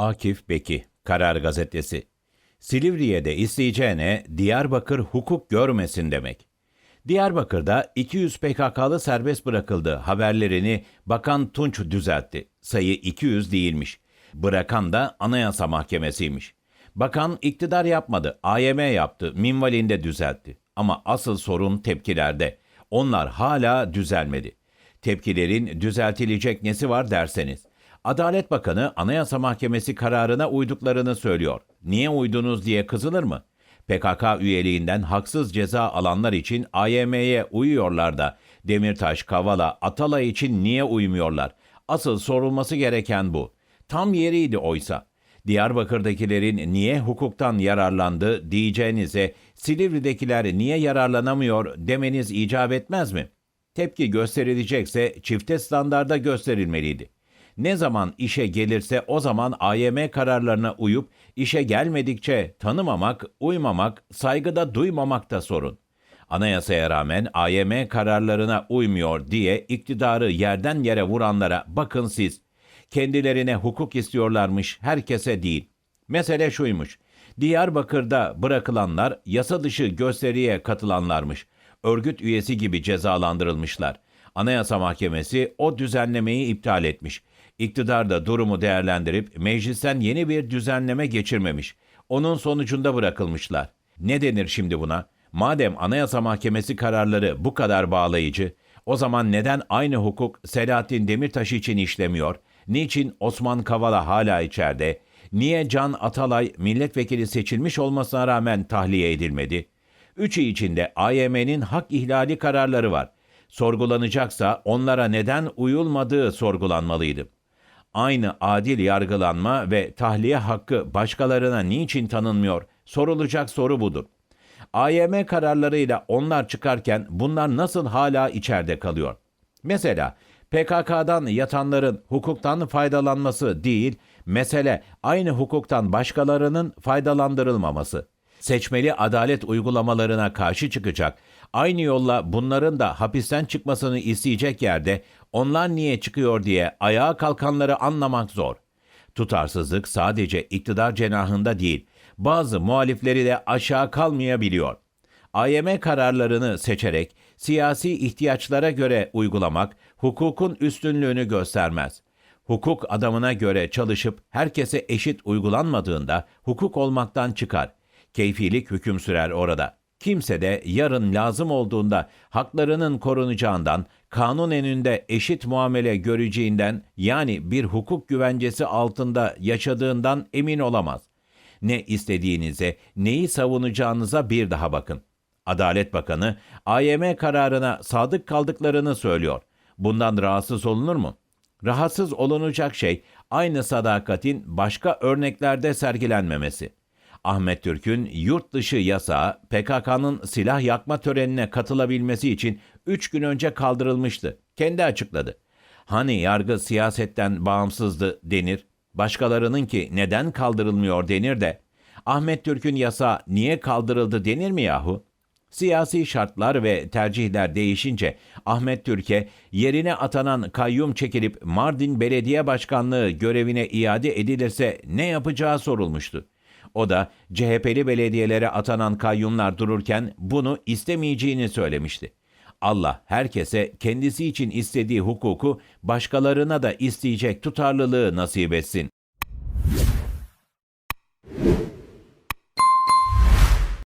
Akif Beki, Karar Gazetesi. Silivri'ye de isteyeceğine Diyarbakır hukuk görmesin demek. Diyarbakır'da 200 PKK'lı serbest bırakıldı haberlerini Bakan Tunç düzeltti. Sayı 200 değilmiş. Bırakan da Anayasa Mahkemesi'ymiş. Bakan iktidar yapmadı, AYM yaptı, minvalinde düzeltti. Ama asıl sorun tepkilerde. Onlar hala düzelmedi. Tepkilerin düzeltilecek nesi var derseniz. Adalet Bakanı Anayasa Mahkemesi kararına uyduklarını söylüyor. Niye uydunuz diye kızılır mı? PKK üyeliğinden haksız ceza alanlar için AYM'ye uyuyorlar da Demirtaş, Kavala, Atalay için niye uymuyorlar? Asıl sorulması gereken bu. Tam yeriydi oysa. Diyarbakır'dakilerin niye hukuktan yararlandı diyeceğinize Silivri'dekiler niye yararlanamıyor demeniz icap etmez mi? Tepki gösterilecekse çifte standarda gösterilmeliydi. Ne zaman işe gelirse o zaman AYM kararlarına uyup işe gelmedikçe tanımamak, uymamak, saygıda duymamak da sorun. Anayasaya rağmen AYM kararlarına uymuyor diye iktidarı yerden yere vuranlara bakın siz. Kendilerine hukuk istiyorlarmış, herkese değil. Mesele şuymuş. Diyarbakır'da bırakılanlar yasa dışı gösteriye katılanlarmış. Örgüt üyesi gibi cezalandırılmışlar. Anayasa Mahkemesi o düzenlemeyi iptal etmiş. İktidar da durumu değerlendirip meclisten yeni bir düzenleme geçirmemiş. Onun sonucunda bırakılmışlar. Ne denir şimdi buna? Madem Anayasa Mahkemesi kararları bu kadar bağlayıcı, o zaman neden aynı hukuk Selahattin Demirtaş için işlemiyor? Niçin Osman Kavala hala içeride? Niye Can Atalay milletvekili seçilmiş olmasına rağmen tahliye edilmedi? Üçü içinde AYM'nin hak ihlali kararları var. Sorgulanacaksa onlara neden uyulmadığı sorgulanmalıydı. Aynı adil yargılanma ve tahliye hakkı başkalarına niçin tanınmıyor? Sorulacak soru budur. AYM kararlarıyla onlar çıkarken bunlar nasıl hala içeride kalıyor? Mesela PKK'dan yatanların hukuktan faydalanması değil, mesele aynı hukuktan başkalarının faydalandırılmaması. Seçmeli adalet uygulamalarına karşı çıkacak, aynı yolla bunların da hapisten çıkmasını isteyecek yerde onlar niye çıkıyor diye ayağa kalkanları anlamak zor. Tutarsızlık sadece iktidar cenahında değil, bazı muhalifleri de aşağı kalmayabiliyor. AYM kararlarını seçerek siyasi ihtiyaçlara göre uygulamak hukukun üstünlüğünü göstermez. Hukuk adamına göre çalışıp herkese eşit uygulanmadığında hukuk olmaktan çıkar. Keyfilik hüküm sürer orada. Kimse de yarın lazım olduğunda haklarının korunacağından, kanun önünde eşit muamele göreceğinden yani bir hukuk güvencesi altında yaşadığından emin olamaz. Ne istediğinize, neyi savunacağınıza bir daha bakın. Adalet Bakanı AYM kararına sadık kaldıklarını söylüyor. Bundan rahatsız olunur mu? Rahatsız olunacak şey aynı sadakatin başka örneklerde sergilenmemesi. Ahmet Türk'ün yurt dışı yasağı PKK'nın silah yakma törenine katılabilmesi için 3 gün önce kaldırılmıştı. Kendi açıkladı. Hani yargı siyasetten bağımsızdı denir, başkalarınınki neden kaldırılmıyor denir de Ahmet Türk'ün yasağı niye kaldırıldı denir mi yahu? Siyasi şartlar ve tercihler değişince Ahmet Türk'e yerine atanan kayyum çekilip Mardin Belediye Başkanlığı görevine iade edilirse ne yapacağı sorulmuştu. O da CHP'li belediyelere atanan kayyumlar dururken bunu istemeyeceğini söylemişti. Allah herkese kendisi için istediği hukuku başkalarına da isteyecek tutarlılığı nasip etsin.